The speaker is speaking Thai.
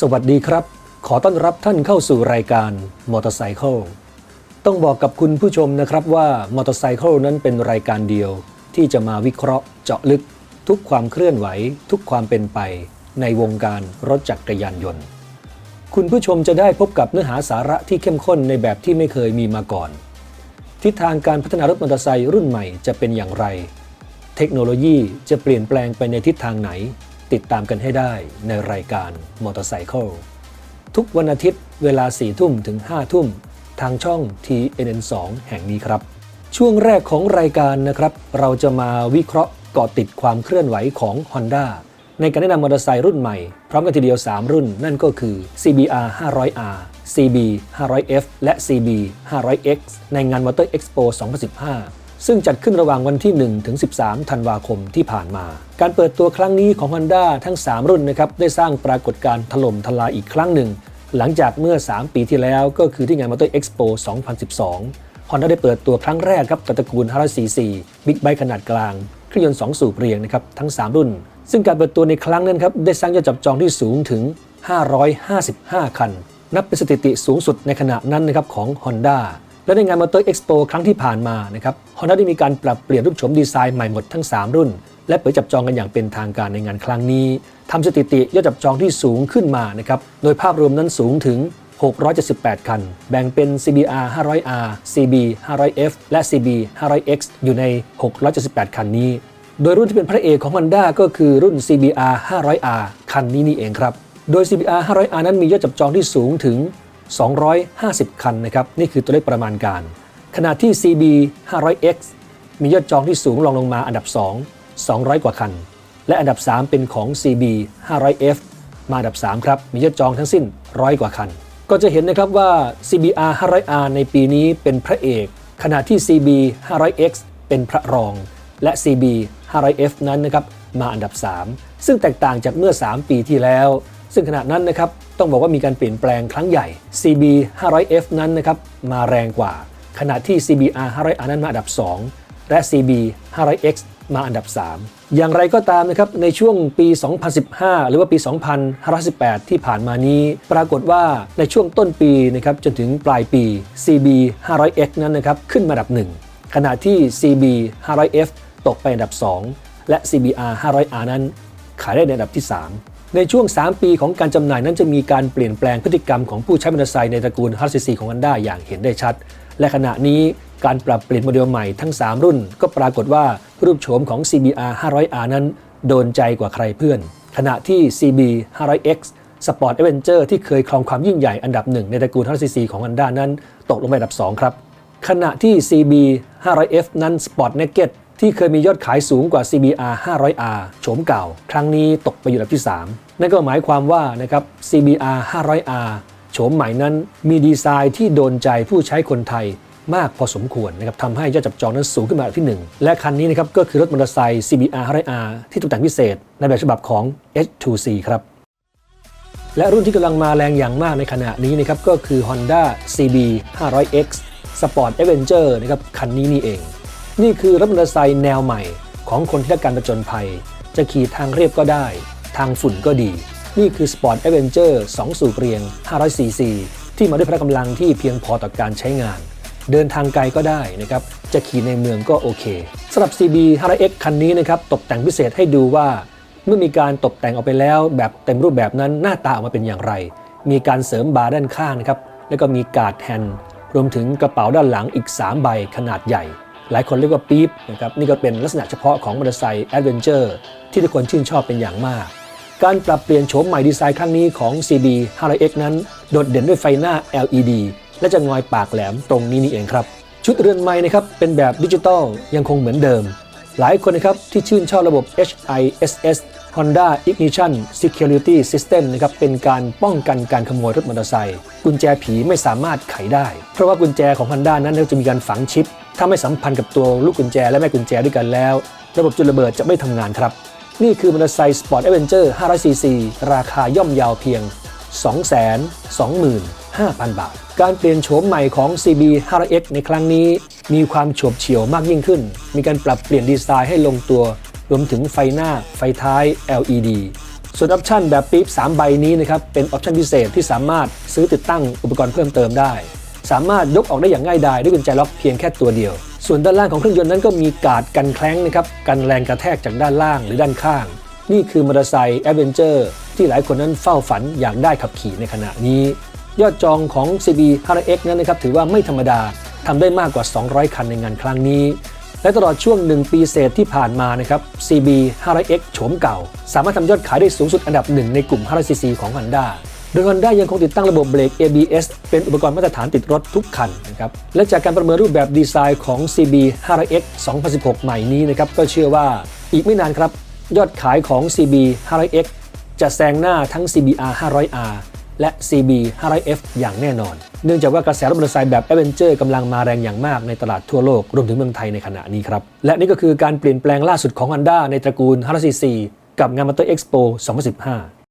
สวัสดีครับ ขอต้อนรับท่านเข้าสู่รายการมอเตอร์ไซค์ต้องบอกกับคุณผู้ชมนะครับว่ามอเตอร์ไซค์นั้นเป็นรายการเดียว ที่จะมาวิเคราะห์เจาะลึก ทุกความเคลื่อนไหว ทุกความเป็นไป ในวงการรถจักรยานยนต์ คุณผู้ชมจะได้พบกับเนื้อหาสาระที่เข้มข้นในแบบที่ไม่เคยมีมาก่อน ทิศทางการพัฒนารถมอเตอร์ไซค์รุ่นใหม่จะเป็นอย่างไร เทคโนโลยีจะเปลี่ยนแปลงไปในทิศทางไหน ติดตามกันให้ได้ในรายการมอเตอร์ไซค์ทุกวันอาทิตย์เวลา 4 ทุ่มถึง 5 ทุ่ม ทางช่อง TNN2 แห่งนี้ครับ ช่วงแรกของรายการนะครับ เราจะมาวิเคราะห์เกาะติดความเคลื่อนไหวของ Honda ในการแนะนำมอเตอร์ไซค์รุ่นใหม่ พร้อมกันทีเดียว 3 รุ่น นั่นก็คือ CBR 500R CB 500F และ CB 500X ในงาน Motor Expo 2015 ซึ่งจัดขึ้นระหว่างวันที่ 1 ถึง 13 ธันวาคมที่ผ่านมา การเปิดตัวครั้งนี้ของ Honda ทั้ง 3 รุ่นนะครับได้สร้างปรากฏการณ์ถล่มทลายอีกครั้งหนึ่ง หลังจากเมื่อ 3 ปีที่แล้วก็คือที่งาน Motor Expo 2012 Honda ได้เปิดตัวครั้งแรกครับกตระกูล 500cc บิ๊กไบค์ขนาดกลางเครื่องยนต์ 2 สูบเรียงนะครับทั้ง 3 รุ่น ซึ่งการเปิดตัวในครั้งนั้นครับได้สร้างยอดจับจองที่สูงถึง 555 คัน นับเป็นสถิติสูงสุดในขณะนั้นนะครับของ Honda และในงาน Motor Expo ครั้งที่ผ่านมานะครับ Honda ได้มีการปรับเปลี่ยนรูปโฉมดีไซน์ใหม่หมดทั้ง 3 รุ่น และเปิดจับจองกันอย่างเป็นทางการในงานครั้งนี้ทำสถิติยอดจับจองที่สูงขึ้นมานะครับโดยภาพรวมนั้นสูงถึง 678 คัน แบ่งเป็น CBR 500R CB 500F และ CB 500X อยู่ใน 678 คันนี้ โดยรุ่นที่เป็นพระเอกของ Honda ก็คือรุ่น CBR 500R คันนี้นี่เองครับ โดย CBR 500R นั้นมียอดจับจองที่สูงถึง 250 คันนะครับนี่คือตัวเลขประมาณการ ขณะที่ CB 500X มียอดจองที่สูงรองลงมาอันดับ 2 200 กว่าคัน และอันดับ 3 เป็นของ CB 500F มาอันดับ 3 ครับ มียอดจองทั้งสิ้นร้อยกว่าคัน ก็จะเห็นนะครับว่า CBR 500R ในปีนี้เป็นพระเอก ขณะที่ CB 500X เป็นพระรอง และ CB 500F นั้นนะครับมาอันดับ 3 ซึ่งแตกต่างจากเมื่อ 3 ปีที่แล้วซึ่งขณะนั้นนะครับต้องบอกว่ามีการเปลี่ยนแปลงครั้งใหญ่ CB 500F นั้นนะครับมาแรงกว่า ขณะที่ CBR 500R นั้นมาอันดับ 2 และ CB 500X มาอันดับ 3 อย่างไรก็ตามนะครับในช่วงปี 2015 หรือว่าปี 2518 ที่ผ่านมานี้ ปรากฏว่าในช่วงต้นปีนะครับจนถึงปลายปี CB 500X นั้นนะครับขึ้นมาอันดับ 1 ขณะที่ CB 500F ตกไปอันดับ 2 และ CBR 500R นั้นขายได้ในอันดับที่ 3 ในช่วง 3 ปีของการจำหน่ายนั้นจะมีการเปลี่ยนแปลงพฤติกรรมของผู้ใช้มอเตอร์ไซค์ในตระกูล HCC ของ Honda อย่างเห็นได้ชัด และขณะนี้การปรับเปลี่ยนโมเดลใหม่ทั้ง 3 รุ่น ก็ปรากฏว่ารูปโฉมของ CBR 500R นั้น โดนใจกว่าใครเพื่อน ขณะที่ CB 500X Sport Adventure ที่เคยครองความยิ่งใหญ่อันดับหนึ่งในตระกูล HCC ของ Honda นั้น ตกลงไปอันดับ 2 ครับ ขณะที่ CB 500F นั้น Sport Naked ที่เคยมียอดขายสูงกว่า CBR 500R โฉมเก่า ครั้งนี้ตกไปอยู่อันดับที่ 3 นั่นก็หมายความว่านะครับ CBR 500R โฉมใหม่นั้นมีดีไซน์ที่โดนใจผู้ใช้คนไทยมากพอสมควรนะครับทำให้ยอดจับจองนั้นสูงขึ้นมาอันดับที่ 1 และคันนี้นะครับก็คือรถมอเตอร์ไซค์ CBR 500R ที่ตกแต่งพิเศษ ในแบบฉบับของ H2C ครับ และรุ่นที่กำลังมาแรงอย่างมากในขณะนี้นะครับก็คือ Honda CB 500X Sport Adventure นะครับคันนี้นี่เอง นี่คือรถมอเตอร์ไซค์แนวใหม่ของคนที่รักการประจนภัย จะขี่ทางเรียบก็ได้ ทางฝุ่นก็ดี นี่คือ Sport Adventure 2สูบเรียง 500cc ที่มาด้วยพละกำลังที่เพียงพอต่อการใช้งาน เดินทางไกลก็ได้นะครับ จะขี่ในเมืองก็โอเคสำหรับ CB 500X คันนี้นะครับ ตกแต่งพิเศษให้ดูว่าเมื่อมีการตกแต่งออกไปแล้วแบบเต็มรูปแบบนั้นหน้าตาออกมาเป็นอย่างไร มีการเสริมบาร์ด้านข้างนะครับ แล้วก็มีการ์ดแฮนด์รวมถึงกระเป๋าด้านหลังอีก 3 ใบขนาดใหญ่ หลายคนเรียกว่าปี๊บนะครับนี่ก็เป็นลักษณะเฉพาะของมอเตอร์ไซค์แอดเวนเจอร์ที่ทุกคนชื่นชอบเป็นอย่างมาก การปรับเปลี่ยนโฉมใหม่ดีไซน์ครั้งนี้ของ CB 500X นั้น โดดเด่นด้วยไฟหน้า LED และจะงอยปากแหลมตรงนี้นี่เองครับ ชุดเรือนไม้นะครับเป็นแบบดิจิตอลยังคงเหมือนเดิม หลายคนนะครับที่ชื่นชอบระบบ HISS Honda Ignition Security System นะครับเป็นการป้องกันการขโมยรถมอเตอร์ไซค์กุญแจผีไม่สามารถไขได้ เพราะว่ากุญแจของ Honda นั้นจะมีการฝังชิป ถ้าไม่สัมพันธ์กับตัวลูกกุญแจและแม่กุญแจด้วยกันแล้ว ระบบจุลระเบิดจะไม่ทำงานครับ นี่คือมอเตอร์ไซค์ Sport Adventure 500cc ราคาย่อมเยาวเพียง 5,000 บาท การเปลี่ยนโฉมใหม่ของ CB 500X ในครั้งนี้มีความโฉบเฉี่ยวมากยิ่งขึ้น มีการปรับเปลี่ยนดีไซน์ให้ลงตัว รวมถึงไฟหน้า ไฟท้าย LED ส่วนออปชั่นแบบปี๊บ3 ใบนี้นะครับ เป็นออปชั่นพิเศษที่สามารถซื้อติดตั้งอุปกรณ์เพิ่มเติมได้ สามารถยกออกได้อย่างง่ายดายด้วยกุญแจล็อกเพียงแค่ตัวเดียว ส่วนด้านล่างของเครื่องยนต์นั้นก็มีกาดกันแคล้งนะครับกันแรงกระแทกจากด้านล่างหรือด้านข้าง นี่คือมอเตอร์ไซค์แอดเวนเจอร์ที่หลายคนนั้นเฝ้าฝันอยากได้ขับขี่ในขณะนี้ ยอดจองของ CB 500X นั้นนะครับถือว่าไม่ธรรมดาทำได้มากกว่า 200 คันในงานครั้งนี้ และตลอดช่วง 1 ปีเศษที่ผ่านมานะครับ CB 500X โฉมเก่า สามารถทำยอดขายได้สูงสุดอันดับหนึ่งในกลุ่ม 500cc ของ Honda โดย Honda ยังคงติดตั้งระบบเบรก ABS เป็นอุปกรณ์มาตรฐานติดรถทุกคันนะครับและจากการประเมินรูปแบบดีไซน์ของ CB 500X 2016 ใหม่นี้นะครับก็เชื่อว่าอีกไม่นานครับ ยอดขายของ CB 500X จะแซงหน้าทั้ง CBR 500R และ CB 500F อย่างแน่นอน เนื่องจากว่ากระแสรถมอเตอร์ไซค์แบบ Adventure กำลังมาแรงอย่างมากในตลาดทั่วโลก รวมถึงเมืองไทยในขณะนี้ครับ และนี่ก็คือการเปลี่ยนแปลงล่าสุดของ Honda ในตระกูล 500cc กับงาน Motor Expo 2015